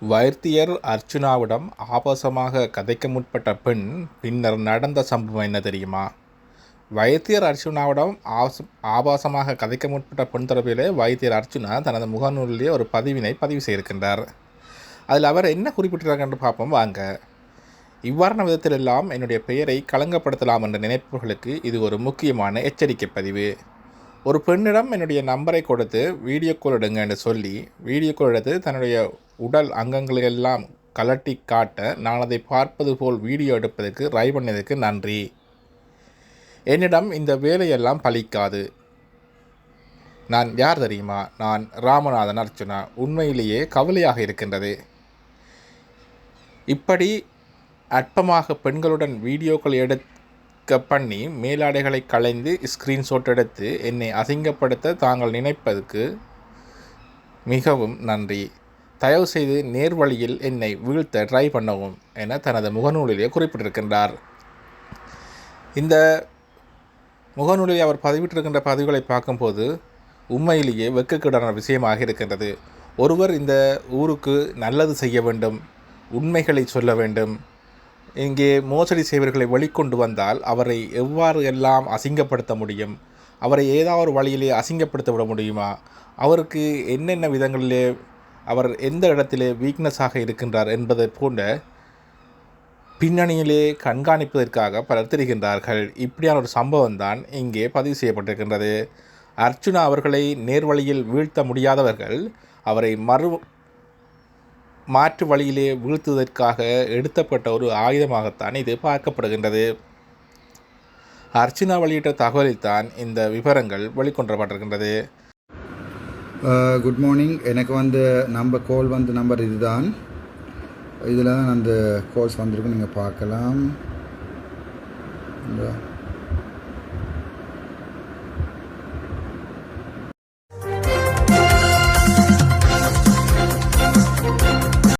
வைத்தியர் அர்ச்சுனாவிடம் ஆபாசமாக கதைக்க முற்பட்ட பெண் பின்னர் நடந்த சம்பவம் என்ன தெரியுமா? வைத்தியர் அர்ச்சுனாவிடம் ஆபாசமாக கதைக்க முற்பட்ட பெண் தொடர்பிலே வைத்தியர் அர்ச்சுனா தனது முகநூலிலே ஒரு பதிவினை பதிவு செய்திருக்கின்றார். அதில் அவர் என்ன குறிப்பிட்டிருக்காங்க என்று பார்ப்போம் வாங்க. இவ்வாறான விதத்திலெல்லாம் என்னுடைய பெயரை களங்கப்படுத்தலாம் என்ற நினைப்புகளுக்கு இது ஒரு முக்கியமான எச்சரிக்கை பதிவு. ஒரு பெண்ணிடம் என்னுடைய நம்பரை கொடுத்து வீடியோ கால் எடுங்கன்னு சொல்லி வீடியோ கால் எடுத்து தன்னுடைய உடல் அங்கங்களையெல்லாம் கலட்டி காட்ட நான் அதை பார்ப்பது போல் வீடியோ எடுப்பதற்கு ரை பண்ணதுக்கு நன்றி. என்னிடம் இந்த வேலையெல்லாம் பலிக்காது. நான் யார் தெரியுமா? நான் ராமநாதன் அர்ச்சுனா உண்மையிலேயே கவலையாக இருக்கின்றது. இப்படி அற்பமாக பெண்களுடன் வீடியோக்கள் எடுத்து பண்ணி மேலாடைகளை களைந்து ஸ்க்ரீன்ஷாட் எடுத்து என்னை அசிங்கப்படுத்த தாங்கள் நினைப்பதற்கு மிகவும் நன்றி. தயவு செய்து நேர்வழியில் என்னை வீழ்த்த ட்ரை பண்ணவும் என தனது முகநூலிலே குறிப்பிட்டிருக்கின்றார். இந்த முகநூலில் அவர் பதிவிட்டிருக்கின்ற பதிவுகளை பார்க்கும்போது உண்மையிலேயே வெட்கக்கேடான விஷயமாக இருக்கின்றது. ஒருவர் இந்த ஊருக்கு நல்லது செய்ய வேண்டும் உண்மைகளை சொல்ல வேண்டும் இங்கே மோசடி செய்வர்களை வெளிக்கொண்டு வந்தால் அவரை எவ்வாறு எல்லாம் அசிங்கப்படுத்த முடியும்? அவரை ஏதாவது ஒரு வழியிலே அசிங்கப்படுத்த விட முடியுமா? அவருக்கு என்னென்ன விதங்களிலே அவர் எந்த இடத்திலே வீக்னஸாக இருக்கின்றார் என்பதை போன்ற பின்னணியிலே கண்காணிப்பதற்காக பலர் தெரிகின்றார்கள். இப்படியான ஒரு சம்பவம் தான் இங்கே பதிவு செய்யப்பட்டிருக்கின்றது. அர்ச்சுனா அவர்களை நேர்வழியில் வீழ்த்த முடியாதவர்கள் அவரை மறு மாற்று வழியிலே வீழ்த்துவதற்காக எடுத்தப்பட்ட ஒரு ஆயுதமாகத்தான் இது பார்க்கப்படுகின்றது. அர்ச்சனா வெளியிட்ட தகவலில்தான் இந்த விவரங்கள் வெளிக்கொண்டப்பட்டிருக்கின்றது. குட் மார்னிங் எனக்கு வந்து நம்ம கோல் வந்து நம்பர் இதுதான். இதில் தான் அந்த கோல்ஸ் வந்திருக்கு நீங்கள் பார்க்கலாம். இந்த.